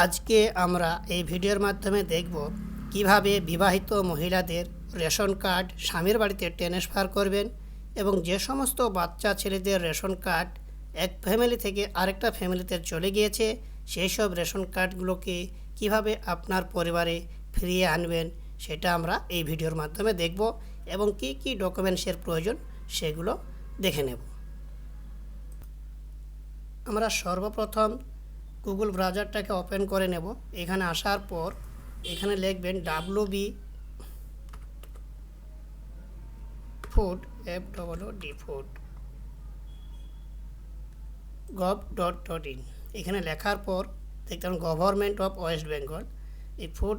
আজকে আমরা এই ভিডিওর মাধ্যমে দেখব কীভাবে বিবাহিত মহিলাদের রেশন কার্ড স্বামীর বাড়িতে ট্রান্সফার করবেন এবং যে সমস্ত বাচ্চা ছেলেদের রেশন কার্ড এক ফ্যামিলি থেকে আরেকটা ফ্যামিলিতে চলে গিয়েছে, সেই সব রেশন কার্ডগুলোকে কীভাবে আপনার পরিবারে ফিরিয়ে আনবেন সেটা আমরা এই ভিডিওর মাধ্যমে দেখব এবং কি কি ডকুমেন্টসের প্রয়োজন সেগুলো দেখে নেব। আমরা সর্বপ্রথম গুগল ব্রাউজারটাকে ওপেন করে নেব। এখানে আসার পর এখানে লিখবেন W B food F double D food gov dot dot in এখানে লেখার পর দেখতাম গভর্নমেন্ট অফ ওয়েস্ট বেঙ্গল এই ফুড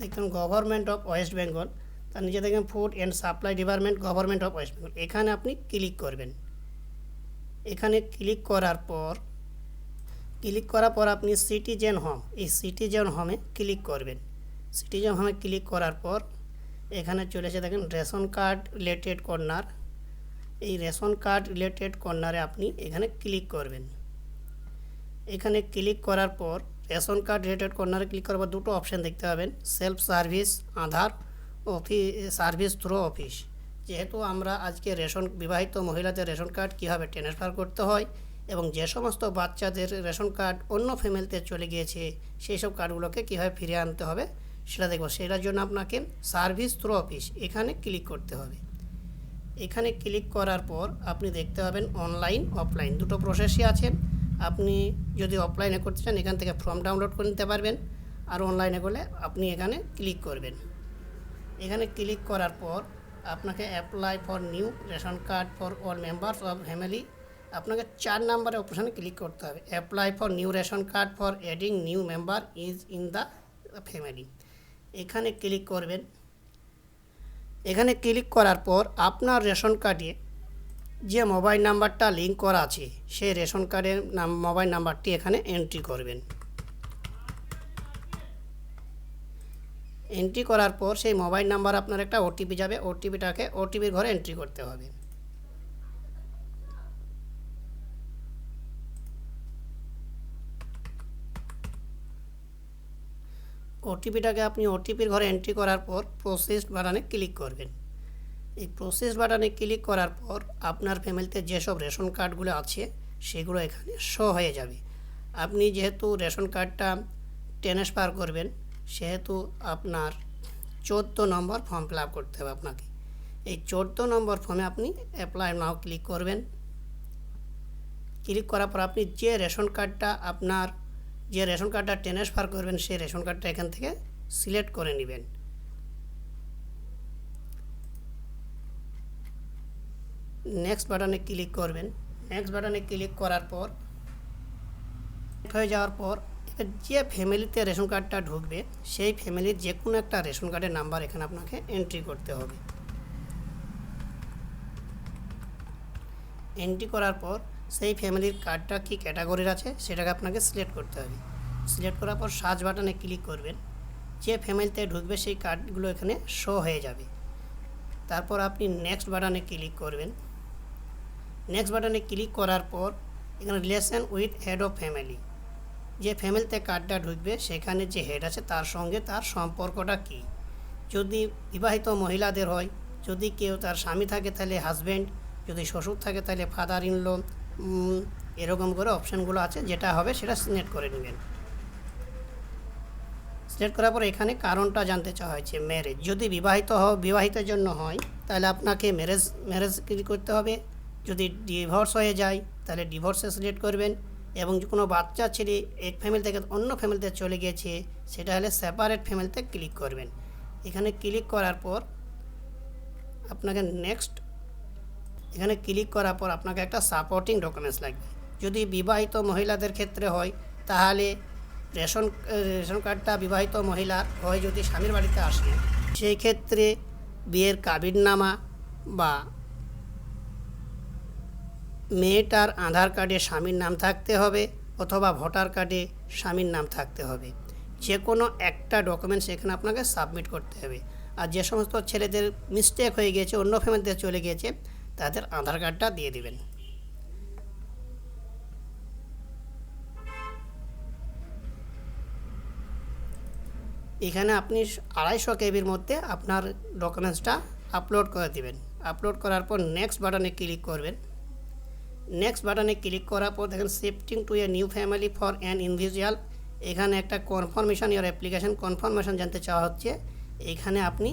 দেখতাম গভর্নমেন্ট অফ ওয়েস্ট বেঙ্গল তার নিচে দেখবেন food and supply department government of West Bengal এখানে আপনি ক্লিক করবেন। এখানে ক্লিক করার পর ক্লিক করার পর আপনি সিটিজেন হোম এই সিটিজেন হোমে ক্লিক করবেন। সিটিজেন হোমে ক্লিক করার পর এখানে চলে এসে দেখেন রেশন কার্ড রিলেটেড কর্নার এই রেশন কার্ড রিলেটেড কর্নারে আপনি এখানে ক্লিক করবেন। এখানে ক্লিক করার পর রেশন কার্ড রিলেটেড কর্নারে ক্লিক করার পর দুটো অপশান দেখতে পাবেন self service Aadhaar office service through office যেহেতু আমরা আজকে রেশন, বিবাহিত মহিলাদের রেশন কার্ড কীভাবে ট্রান্সফার করতে হয় এবং যে সমস্ত বাচ্চাদের রেশন কার্ড অন্য ফ্যামিলিতে চলে গিয়েছে, সেই সব কার্ডগুলোকে কীভাবে ফিরিয়ে আনতে হবে, সেটা দেখব। সেটার জন্য আপনাকে সার্ভিস থ্রু অফিস এখানে ক্লিক করতে হবে। এখানে ক্লিক করার পর আপনি দেখতে পাবেন অনলাইন অফলাইন দুটো প্রসেসই আছে। আপনি যদি অফলাইনে করতে চান, এখান থেকে ফর্ম ডাউনলোড করে নিতে পারবেন। আর অনলাইনে করলে আপনি এখানে ক্লিক করবেন। এখানে ক্লিক করার পর আপনাকে apply for new ration card for all members of family আপনাকে চার নাম্বারে অপশানে ক্লিক করতে হবে। Apply for new ration card for adding new member is in the family এখানে ক্লিক করবেন। এখানে ক্লিক করার পর আপনার রেশন কার্ডে যে মোবাইল নাম্বারটা লিঙ্ক করা আছে, সেই রেশন কার্ডের নাম মোবাইল নাম্বারটি এখানে এন্ট্রি করবেন। এন্ট্রি করার পর সেই মোবাইল নাম্বার আপনার একটা ওটিপি যাবে। ওটিপিটাকে ওটিপির ঘরে এন্ট্রি করতে হবে। ওটিপিটাকে আপনি ওটিপির ঘরে এন্ট্রি করার পর প্রসেস বাটনে ক্লিক করবেন। এই প্রসেস বাটনে ক্লিক করার পর আপনার ফ্যামিলিতে যেসব রেশন কার্ডগুলো আছে, সেগুলো এখানে শো হয়ে যাবে। আপনি যেহেতু রেশন কার্ডটা ট্রান্সফার করবেন, সেহেতু আপনার চোদ্দ নম্বর ফর্ম ফিল করতে হবে আপনাকে। এই চোদ্দ নম্বর ফর্মে আপনি অ্যাপ্লাই নাও ক্লিক করবেন। ক্লিক করার পর আপনি যে রেশন কার্ডটা আপনার যে রেশন কার্ডটা ট্রান্সফার করবেন, সেই রেশন কার্ডটা এখান থেকে সিলেক্ট করে নেবেন। নেক্সট বাটনে ক্লিক করবেন। নেক্সট বাটনে ক্লিক করার পর হয়ে যাওয়ার পর যে ফ্যামিলিতে রেশন কার্ডটা ঢুকবে, সেই ফ্যামিলির যে কোনো একটা রেশন কার্ডের নাম্বার এখানে আপনাকে এন্ট্রি করতে হবে। এন্ট্রি করার পর সেই ফ্যামিলির কার্ডটা কী ক্যাটাগরির আছে সেটাকে আপনাকে সিলেক্ট করতে হবে। সিলেক্ট করার পর সার্চ বাটনে ক্লিক করবেন। যে ফ্যামিলিতে ঢুকবে সেই কার্ডগুলো এখানে শো হয়ে যাবে। তারপর আপনি নেক্সট বাটনে ক্লিক করবেন। নেক্সট বাটনে ক্লিক করার পর এখানে relation with head of family যে ফ্যামিলিতে কার্ডটা ঢুকবে সেখানে যে হেড আছে তার সঙ্গে তার সম্পর্কটা কী? যদি বিবাহিত মহিলাদের হয়, যদি কেউ তার স্বামী থাকে তাহলে হাজব্যান্ড যদি শ্বশুর থাকে তাহলে ফাদার ইন ল এরকম করে অপশানগুলো আছে, যেটা হবে সেটা সিলেক্ট করে নেবেন। সিলেক্ট করার পর এখানে কারণটা জানতে চাওয়া হয়েছে ম্যারেজ যদি বিবাহিত হ, বিবাহিতের জন্য হয়, তাহলে আপনাকে ম্যারেজ ম্যারেজ করতে হবে? যদি ডিভোর্স হয়ে যায়, তাহলে ডিভোর্সে সিলেক্ট করবেন এবং কোনো বাচ্চা, ছেলে এক ফ্যামিলি থেকে অন্য ফ্যামিলিতে চলে গিয়েছে, সেটা হলে সেপারেট ফ্যামিলিতে ক্লিক করবেন। এখানে ক্লিক করার পর আপনাকে নেক্সট এখানে ক্লিক করার পর আপনাকে একটা সাপোর্টিং ডকুমেন্টস লাগবে। যদি বিবাহিত মহিলাদের ক্ষেত্রে হয়, তাহলে রেশন রেশন কার্ডটা বিবাহিত মহিলার হয় যদি স্বামীর বাড়িতে আসে সেই ক্ষেত্রে বিয়ের কাবিননামা বা মেয়েটার আধার কার্ডে স্বামীর নাম থাকতে হবে অথবা ভোটার কার্ডে স্বামীর নাম থাকতে হবে। যে কোনো একটা ডকুমেন্টস এখানে আপনাকে সাবমিট করতে হবে। আর যে সমস্ত ছেলেদের মিস্টেক হয়ে গিয়েছে অন্য ফ্যামিলিতে চলে গিয়েছে তাদের আধার কার্ডটা দিয়ে দিবেন। এখানে আপনি আড়াইশো কেবির মধ্যে আপনার ডকুমেন্টসটা আপলোড করে দিবেন। আপলোড করার পর নেক্সট বাটনে ক্লিক করবেন। নেক্সট বাটনে ক্লিক করার পর দেখেন shifting to a new family for an individual এখানে একটা কনফার্মেশন ইয়ার অ্যাপ্লিকেশন কনফার্মেশন জানতে চাওয়া হচ্ছে। এখানে আপনি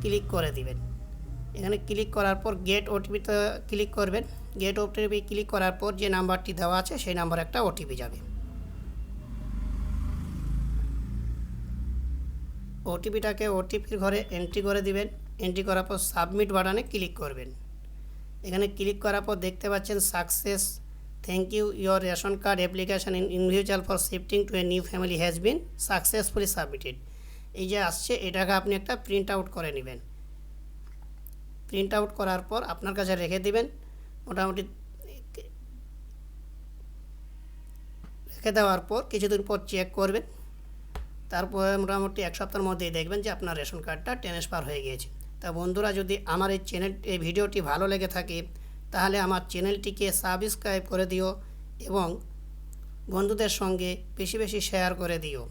ক্লিক করে দিবেন। এখানে ক্লিক করার পর গেট ওটিপিতে ক্লিক করবেন। গেট ওটিপি ক্লিক করার পর যে নাম্বারটি দেওয়া আছে, সেই নাম্বার একটা ওটিপি যাবে। ওটিপিটাকে ওটিপির ঘরে এন্ট্রি করে দিবেন। এন্ট্রি করার পর সাবমিট বাটনে ক্লিক করবেন। এখানে ক্লিক করার পর দেখতে পাচ্ছেন success thank you your ration card application in individual for shifting to a new family has been successfully submitted এই যে আসছে, এটাকে আপনি একটা প্রিন্ট আউট করে নেবেন। প্রিন্ট আউট করার পর আপনার কাছে রেখে দিবেন, মোটামুটি রেখে দেওয়ার পর কিছুদিন পর চেক করবেন, তারপরে মোটামুটি এক সপ্তাহের মধ্যেই দেখবেন যে আপনার রেশন কার্ডটা ট্রান্সফার হয়ে গিয়েছে। তা বন্ধুরা, যদি আমার এই চ্যানেল এই ভিডিওটি ভালো লেগে থাকে, তাহলে আমার চ্যানেলটিকে সাবস্ক্রাইব করে দিও এবং বন্ধুদের সঙ্গে বেশি বেশি শেয়ার করে দিও।